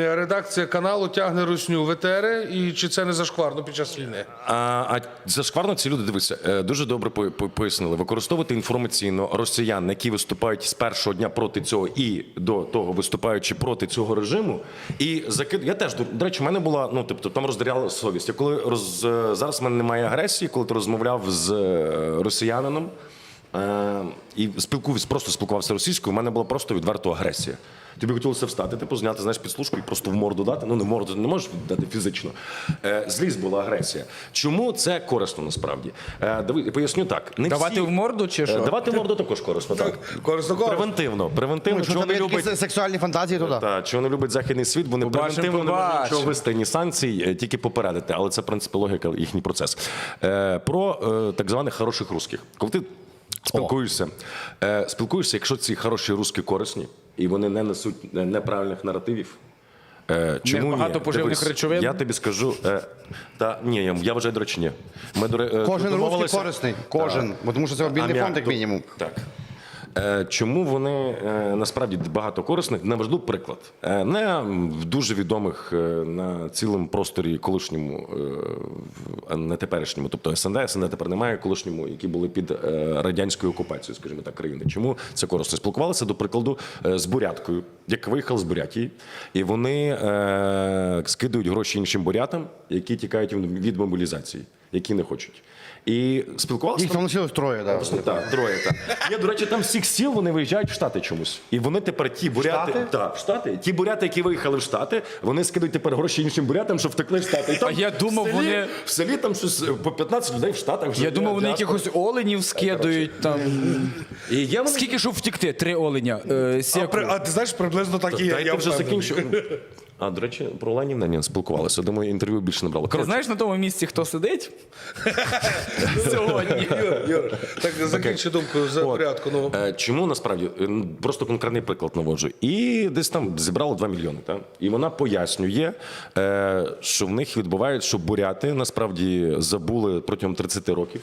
Редакція каналу тягне русню в етери, і чи це не зашкварно під час війни? А, а зашкварно ці люди дивися, е, дуже добре по- по- пояснили. Використовувати інформаційно росіян, які виступають з першого дня проти цього і до того виступаючи проти цього режиму. І закид. Я теж до, речі, в мене була ну тобто там роздиряла совість. Я коли роз е, зараз в мене немає агресії, коли ти розмовляв з е, росіянином. Е, і спілкуюсь, просто спілкувався російською. У мене була просто відверта агресія. Тобі хотілося встати, типу, зняти знаєш, підслужку і просто в морду дати. Ну не в морду ти не можеш дати фізично. Е, злість була агресія. Чому це корисно насправді? Е, дави- поясню так. Не Давати всі... в морду чи що? Е, Давати в морду також корисно. Так. Корисно корисно. Превентивно. Превентивно. Якщо чого не любить сексуальні фантазії, то так. чого не любить західний світ, вони Побачимо, превентивно не можуть нічого вести ні санкцій, тільки попередити. Але це в принципі логіка, їхній процес. Е, про е, так званих хороших русських. Коли ти спілкуєшся, е, спілкуєшся, якщо ці хороші русські корисні і вони не несуть неправильних наративів. Е, чому багато ні? поживних Дивись, речовин? Я тобі скажу, е, та ні, я, я вважаю, до речі, ні. Ми до ре- е, Кожен домовилися- русський корисний. Кожен. Бо тому що це обмінний фонд, як мінімум. Так. Е, Чому вони е, насправді багато корисних? Наведу приклад. Е, Не в дуже відомих на цілому просторі колишньому, не теперішньому, тобто СНД, СНД тепер немає колишньому, які були під радянською окупацією, скажімо так, країни. Чому це корисно? Спілкувалися, до прикладу, з буряткою, як виїхав з Бурятії, і вони скидують гроші іншим бурятам, які тікають від мобілізації, які не хочуть. І спілкувалися. Їх там лишилось троє, так. Так, троє так. Є, до речі, там з всіх сіл вони виїжджають в Штати чомусь. І вони тепер ті буряти. Штати? Так, в Штати. Ті буряти, які виїхали в Штати, вони скидують тепер гроші іншим бурятам, що втекли в Штати. І там А я думав, в селі, вони- в селі там щось е, по 15 людей в Штатах вже. Я думав, вони якихось оленів скидують там. І вони... Скільки щоб втікти? Три оленя. Е, А, при- а ти знаєш, приблизно так і є. Дайте я вже впевнений. закінчу. А, до речі, про Оленів не спілкувалися. Думаю, інтерв'ю більше не брали. Ти Коротше, знаєш на тому місці, хто сидить? Сьогодні. Юр, Юр, так закінчи думку за От. порядку. Ну. Е, Чому насправді Е, ну, просто конкретний приклад наводжу. І десь там зібрало 2 мільйони. І вона пояснює, е, що в них відбувають, що буряти насправді забули протягом 30 років.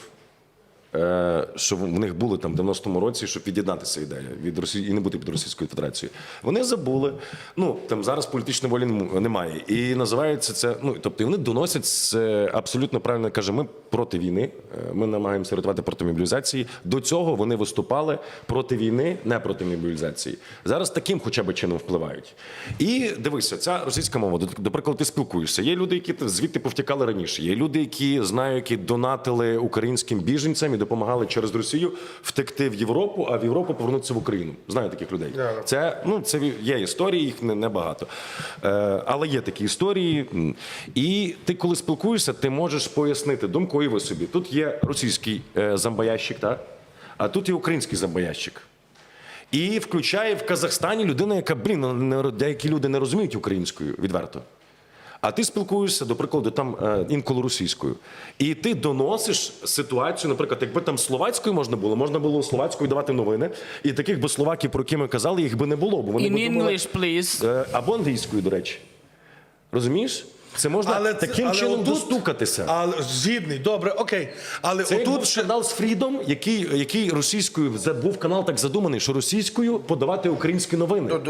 Е, Що в них були там в 90-му році, щоб від'єднатися ідея від Росії і не бути під Російською Федерацією. Вони забули. Ну там зараз політичної волі немає. І називається це. Ну тобто вони доносять це абсолютно правильно каже. Ми проти війни. е, Ми намагаємося рятувати проти мобілізації. До цього вони виступали проти війни, не проти мобілізації. Зараз таким хоча б чином впливають. І дивися, ця російська мова, до, прикладу, ти спілкуєшся. Є люди, які звідти повтікали раніше. Є люди, які знаю, які донатили українським біженцям і допомагали через Росію втекти в Європу, а в Європу повернутися в Україну. Знаю таких людей. Це ну це є історії, їх не- небагато. Е, але є такі історії. І ти, коли спілкуєшся, ти можеш пояснити ви собі. Тут є російський е, зомбоящик, так? а тут є український зомбоящик. І включає в Казахстані людина, яка, блін, ну, не, деякі люди не розуміють українською відверто. А ти спілкуєшся, до прикладу, там е, інколи російською. І ти доносиш ситуацію, наприклад, якби там словацькою можна було, можна було словацькою давати новини. І таких би словаків, про які ми казали, їх би не було. Бо вони In би думали, English, please. е, або англійською, до речі. Розумієш? Це можна Але таким але чином отут- достукатися. Але згідний, добре, окей. Але Це отут був скандал з Фрідом, який, який російською був канал так задуманий, що російською подавати українські новини.